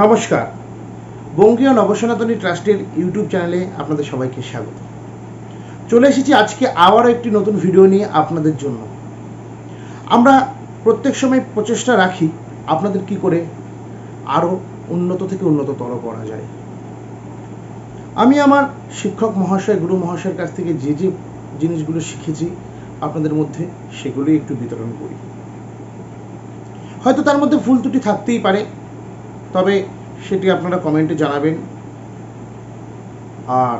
নমস্কার। বঙ্গীয় নবসনাতনী ট্রাস্টের ইউটিউব চ্যানেলে আপনাদের সবাইকে স্বাগত। চলে এসেছি আজকে আবারও একটি নতুন ভিডিও নিয়ে আপনাদের জন্য। আমরা প্রত্যেক সময় প্রচেষ্টা রাখি আপনাদের কি করে আরও উন্নত থেকে উন্নততর করা যায়। আমি আমার শিক্ষক মহাশয়, গুরু মহাশয়ের কাছ থেকে যে যে জিনিসগুলো শিখেছি আপনাদের মধ্যে সেগুলোই একটু বিতরণ করি। হয়তো তার মধ্যে ভুল ত্রুটি থাকতেই পারে তবে সেটি আপনারা কমেন্টে জানাবেন। আর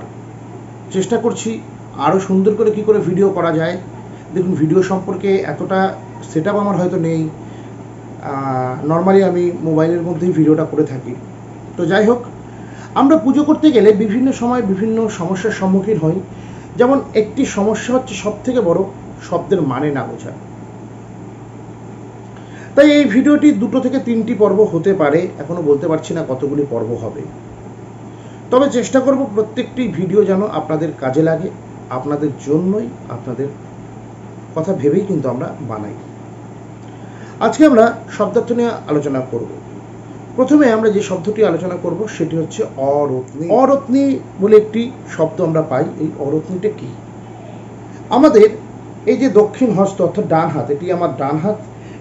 চেষ্টা করছি আরও সুন্দর করে কি করে ভিডিও করা যায়। দেখুন, ভিডিও সম্পর্কে এতটা সেট আমার হয়তো নেই। নর্মালি আমি মোবাইলের মধ্যেই ভিডিওটা করে থাকি। তো যাই হোক, আমরা পুজো করতে গেলে বিভিন্ন সময় বিভিন্ন সমস্যার সম্মুখীন হই। যেমন একটি সমস্যা হচ্ছে সব থেকে বড়, শব্দের মানে না বোঝা। তাই এই ভিডিওটি দুটো থেকে তিনটি পর্ব হতে পারে। এখনও বলতে পারছি না কতগুলি পর্ব হবে। তবে চেষ্টা করব প্রত্যেকটি ভিডিও যেন আপনাদের কাজে লাগে, আপনাদের জন্যই আপনাদের কথা ভেবেই কিন্তু আমরা বানাই। আজকে আমরা শব্দার্থ নিয়ে আলোচনা করব। প্রথমে আমরা যে শব্দটি আলোচনা করব সেটি হচ্ছে অরত্নী। অরত্নী বলে একটি শব্দ আমরা পাই, এই অরত্নীটা কি? আমাদের এই যে দক্ষিণ হস্ত অর্থাৎ ডান হাত এটি আমার ডান হাত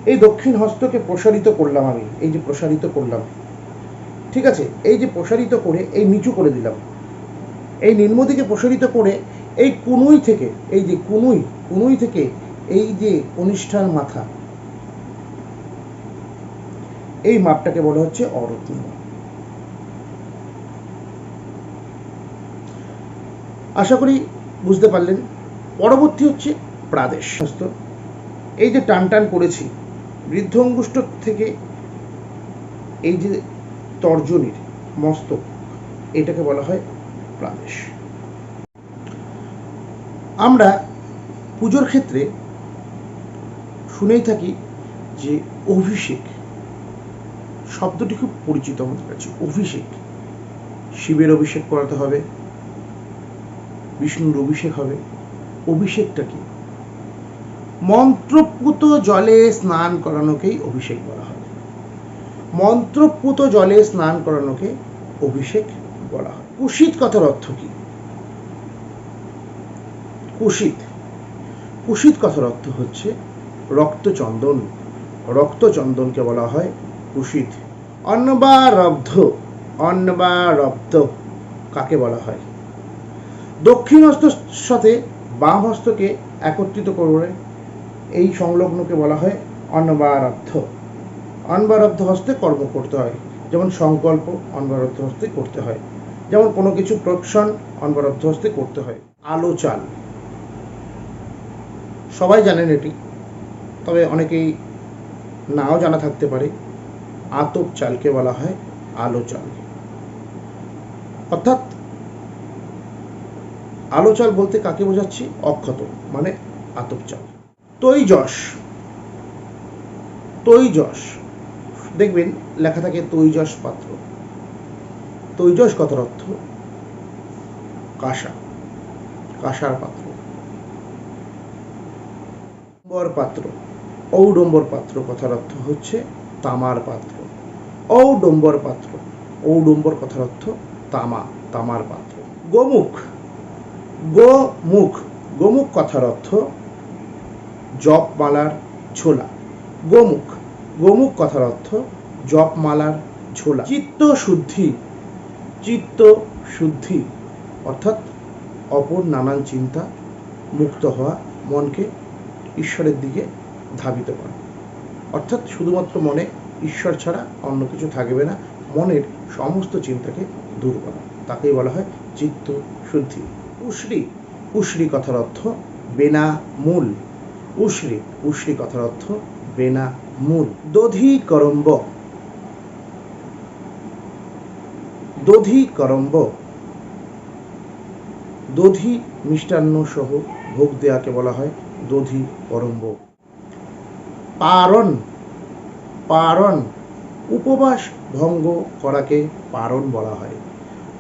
এই দক্ষিণ হস্তকে প্রসারিত করলাম আমি, এই যে প্রসারিত করলাম। ঠিক আছে? এই যে প্রসারিত করে এই নিচু করে দিলাম। এই নিম্ন দিকে প্রসারিত করে এই কুনুই থেকে, এই যে কুনুই কুনুই থেকে এই যে কনিষ্ঠার মাথা, এই মাপটাকে বলা হচ্ছে অরত্ন। আশা করি বুঝতে পারলেন। পরবর্তী হচ্ছে প্রাদেশ এই যে টান টান করেছি বৃদ্ধ অঙ্গুষ্ঠ থেকে এই যে তর্জনীর মস্তক, এটাকে বলা হয় প্রাদেশ আমরা পুজোর ক্ষেত্রে শুনেই থাকি যে অভিষেক শব্দটি খুব পরিচিত আমাদের কাছে। অভিষেক, শিবের অভিষেক করাতে হবে, বিষ্ণুর অভিষেক হবে। অভিষেকটা কি? মন্ত্রপুত জলে স্নান করানোকেই অভিষেক বলা হয়। মন্ত্রপুত জলে স্নান করানোকে অভিষেক বলা হয়। কুশিত কথার অর্থ কি? কুশিত। কুশিত কথার অর্থ হচ্ছে রক্তচন্দন রক্তচন্দনকে বলা হয় কুশিত। অন্নবারব্ধ অন্নবারব্ধ কাকে বলা হয়? দক্ষিণ হস্তর সাথে বাম হস্তকে একত্রিত করে এই সংলগ্নকে বলা হয় অন্নবারাব্ধ অনবারাব্ধ হস্তে কর্ম করতে হয়। যেমন সংকল্প, অনবারাব্ধ হস্তে করতে হয়। যেমন কোনো কিছু প্রকশন অনবারাব্ধ হস্তে করতে হয়। আলো চাল সবাই জানেন এটি, তবে অনেকেই নাও জানা থাকতে পারে। আতপ চালকে বলা হয় আলো চাল অর্থাৎ আলো চাল বলতে কাকে বোঝাচ্ছি? অক্ষত মানে আতপ চাল। তৈজস তৈজস, দেখবেন লেখা থাকে তৈজস পাত্র। তৈজস কথার অর্থ? কাঁসা, কাঁসার পাত্র। ডম্বর পাত্র, ঔডম্বর পাত্র কথার অর্থ হচ্ছে তামার পাত্র। ঔডম্বর পাত্র, ঔডম্বর কথার অর্থ তামা, তামার পাত্র। গোমুখ গোমুখ গোমুখ কথার অর্থ জপমালার ঝোলা গোমুখ। গোমুখ কথার অর্থ জপমালার ঝোলা চিত্ত শুদ্ধি চিত্ত শুদ্ধি অর্থাৎ অপর নানান চিন্তা মুক্ত হওয়া মনকে ঈশ্বরের দিকে ধাবিত করা। অর্থাৎ শুধুমাত্র মনে ঈশ্বর ছাড়া অন্য কিছু থাকবে না, মনের সমস্ত চিন্তাকে দূর করা। তাকেই বলা হয় চিত্ত শুদ্ধি উশ্রী। উশ্রী কথার অর্থ বেনা মূল উশ্রী উশ্রী কথার অর্থ বেনা, মূল। দধি করম্ব। দধি করম্ব। দধি মিষ্টান্ন সহ ভোগ দেয়াকে বলা হয় দধি করম্ব। পারণ পারণ, উপবাস ভঙ্গ করাকে পারণ বলা হয়।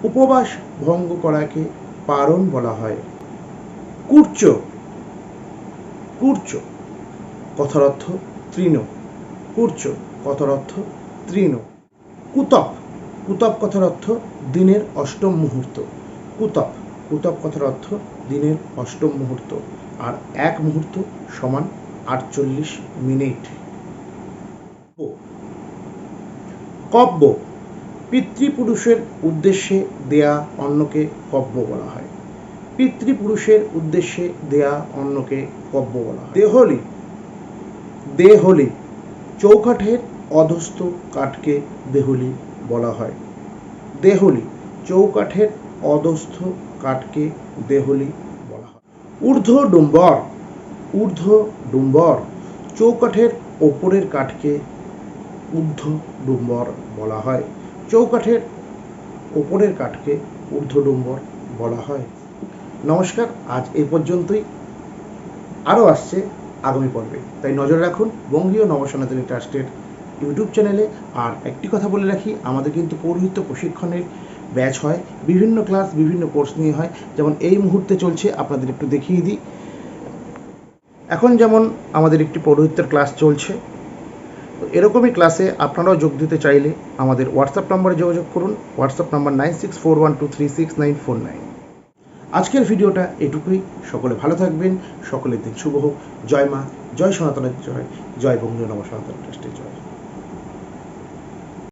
উপবাস ভঙ্গ করাকে পারণ বলা হয়। কুর্চ। কুর্চ কথার অর্থ তৃণ কূর্চ কথার অর্থ তৃণ। কুতপ কুতপ কথার অর্থ দিনের অষ্টম মুহূর্ত। কুতপ কুতব কথার অর্থ দিনের অষ্টম মুহূর্ত। আর এক মুহূর্ত সমান আটচল্লিশ মিনিট। কব্য, পিতৃপুরুষের উদ্দেশ্যে দেয়া অন্নকে কব্য বলা হয়। পিতৃপুরুষের উদ্দেশ্যে দেয়া অন্নকে কব্য বলা হয় দেহলি দেহলি, চৌকাঠের অধস্থ কাঠকে দেহলি বলা হয়। দেহলি, চৌকাঠের অধস্থ কাঠকে দেহলি বলা হয়। ঊর্ধ্ব ডুম্বর ঊর্ধ্ব ডুম্বর চৌকাঠের ওপরের কাঠকে ঊর্ধ্ব ডুম্বর বলা হয়। চৌকাঠের ওপরের কাঠকে ঊর্ধ্বডুম্বর বলা হয়। নমস্কার, আজ এ পর্যন্তই। আরও আসছে আগামী পর্বে। তাই নজর রাখুন বঙ্গীয় নবসনাতনী ট্রাস্টের ইউটিউব চ্যানেলে। আর একটি কথা বলে রাখি, আমাদের কিন্তু পৌরোহিত্য প্রশিক্ষণের ব্যাচ হয়, বিভিন্ন ক্লাস, বিভিন্ন কোর্স নিয়ে হয়। যেমন এই মুহূর্তে চলছে, আপনাদের একটু দেখিয়ে দিই। এখন যেমন আমাদের একটি পৌরোহিত্যের ক্লাস চলছে, তো এরকমই ক্লাসে আপনারাও যোগ দিতে চাইলে আমাদের হোয়াটসঅ্যাপ নম্বরে যোগাযোগ করুন। WhatsApp number nine six four one two three six nine four nine. আজকের ভিডিওটা এটুকুই। সকলে ভালো থাকবেন। সকলের দিন শুভ হোক। জয় মা, জয় সনাতনের জয়। জয় বঙ্গীয় নব সনাতন ট্রাস্টের জয়।